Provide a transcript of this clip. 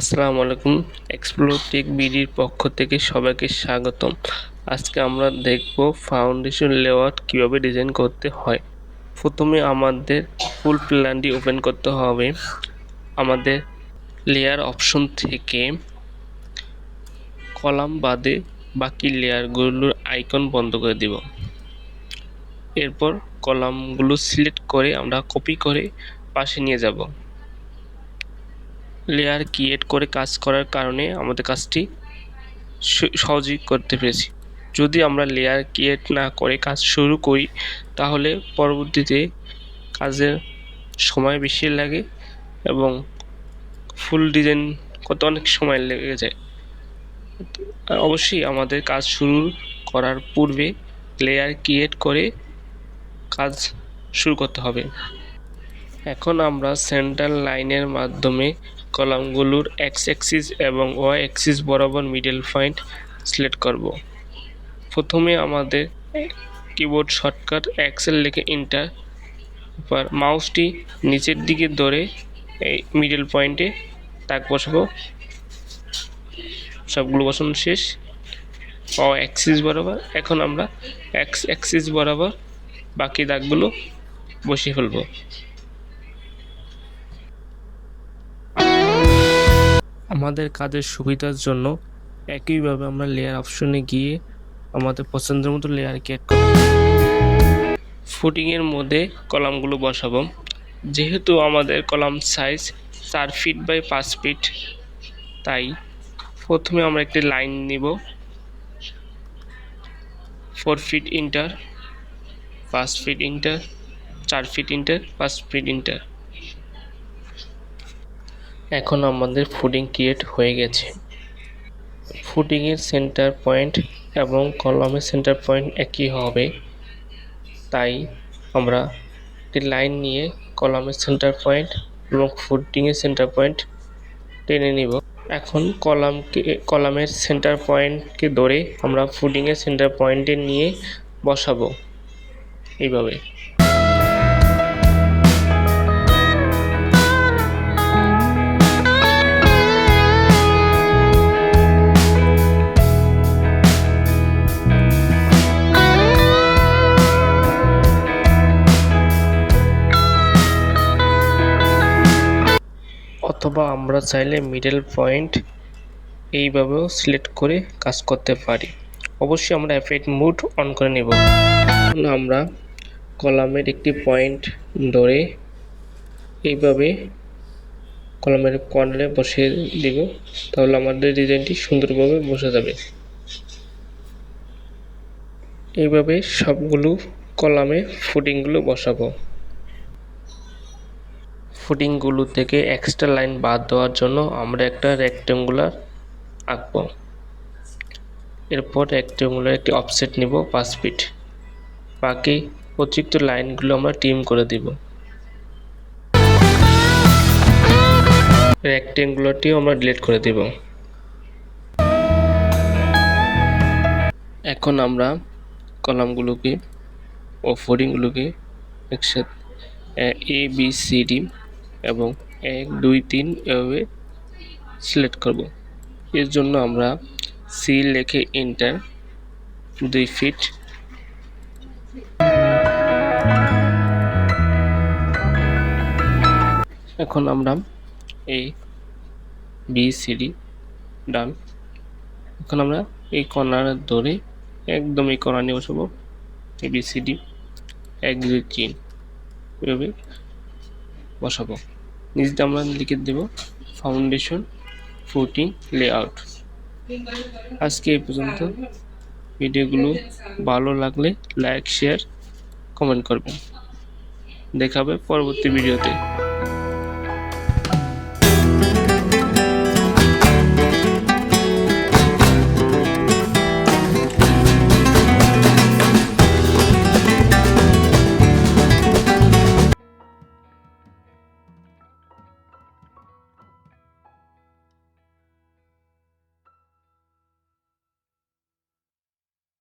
আসসালামু আলাইকুম। Explore take বিডির পক্ষ থেকে সবাইকে স্বাগতম। আজকে আমরা দেখব ফাউন্ডেশন লেআউট কীভাবে ডিজাইন করতে হয়। প্রথমে আমাদের ফুল প্ল্যানটি ওপেন করতে হবে। আমাদের লেয়ার অপশন থেকে কলাম বাদে বাকি লেয়ারগুলোর আইকন বন্ধ করে দিব। এরপর কলামগুলো সিলেক্ট করে আমরা কপি করে পাশে নিয়ে যাব। লেয়ার ক্রিয়েট করে কাজ করার কারণে আমাদের কাজটি সহজেই করতে পেরেছি। যদি আমরা লেয়ার ক্রিয়েট না করে কাজ শুরু করি, তাহলে পরবর্তীতে কাজের সময় বেশি লাগে এবং ফুল ডিজাইন করতে অনেক সময় লেগে যায়। অবশ্যই আমাদের কাজ শুরু করার পূর্বে লেয়ার ক্রিয়েট করে কাজ শুরু করতে হবে। এখন আমরা সেন্টার লাইনের মাধ্যমে কলামগুলোর এক্স অ্যাক্সিস এবং ওয়াই অ্যাক্সিস বরাবর মিডল পয়েন্ট সিলেক্ট করব। প্রথমে আমাদের কিবোর্ড শর্টকাট এক্সেল লিখে ইন্টার এবার মাউসটি নিচের দিকে ধরে এই মিডল পয়েন্টে তাক বসাবো। সবগুলো বসানো শেষ। ও অ্যাক্সিস বরাবর। এখন আমরা এক্স অ্যাক্সিস বরাবর বাকি দাগগুলো বসিয়ে ফেলব। আমাদের কাজের সুবিধার জন্য একইভাবে আমরা লেয়ার অপশনে গিয়ে আমাদের পছন্দের মতো লেয়ার ক্রিয়েট করব। ফুটিংয়ের মধ্যে কলামগুলো বসাবো। যেহেতু আমাদের কলাম সাইজ চার ফিট বাই পাঁচ ফিট তাই প্রথমে আমরা একটি লাইন নিব। ফোর ফিট ইন্টার পাঁচ ফিট ইন্টার চার ফিট ইন্টার পাঁচ ফিট ইন্টার এখন আমাদের ফুডিং ক্রিয়েট হয়ে গেছে। ফুডিংয়ের সেন্টার পয়েন্ট এবং কলমের সেন্টার পয়েন্ট একই হবে। তাই আমরা একটি লাইন নিয়ে কলামের সেন্টার পয়েন্ট এবং ফুডিংয়ের সেন্টার পয়েন্ট টেনে নিব। এখন কলামকে, কলামের সেন্টার পয়েন্টকে ধরে আমরা ফুডিংয়ের সেন্টার পয়েন্টে নিয়ে বসাবো। এইভাবে। অথবা আমরা চাইলে মিডল পয়েন্ট এইভাবেও সিলেক্ট করে কাজ করতে পারি। অবশ্যই আমরা এফেক্ট মুড অন করে নেব। আমরা কলামের একটি পয়েন্ট ধরে এইভাবে কলামের কর্নারে বসিয়ে দিব। তাহলে আমাদের ডিজাইনটি সুন্দরভাবে বসে যাবে। এইভাবে সবগুলো কলামে ফুটিংগুলো বসাবো। ফুটিংগুলো থেকে এক্সট্রা লাইন বাদ দেওয়ার জন্য আমরা একটা রেক্টেঙ্গুলার আঁকবো। এরপর রেক্টেঙ্গুলার একটি অফসেট নিব পাঁচ ফিট বাকি অতিরিক্ত লাইনগুলো আমরা টিম করে দিব। রেক্টেঙ্গুলারটিও আমরা ডিলিট করে দিব। এখন আমরা কলামগুলোকে ও ফোডিংগুলোকে একসাথে, এ বি সি ডি এবং এক, দুই, তিন এভাবে সিলেক্ট করব। এর জন্য আমরা সি লেখে ইন্টার দুই ফিট এখন আমরা এই বি সি ডি ডান এখন আমরা এই কর্নার ধরে একদম এই কর্নার নিয়ে বসাবো। এ বি সি ডি এক, দুই, তিন। এভাবে বসাবো। নিচে আমরা লিখে দেব ফাউন্ডেশন ফুটিং লেআউট আজকে এই পর্যন্ত। ভিডিওগুলো ভালো লাগলে লাইক শেয়ার কমেন্ট করবেন। দেখাবে পরবর্তী ভিডিওতে।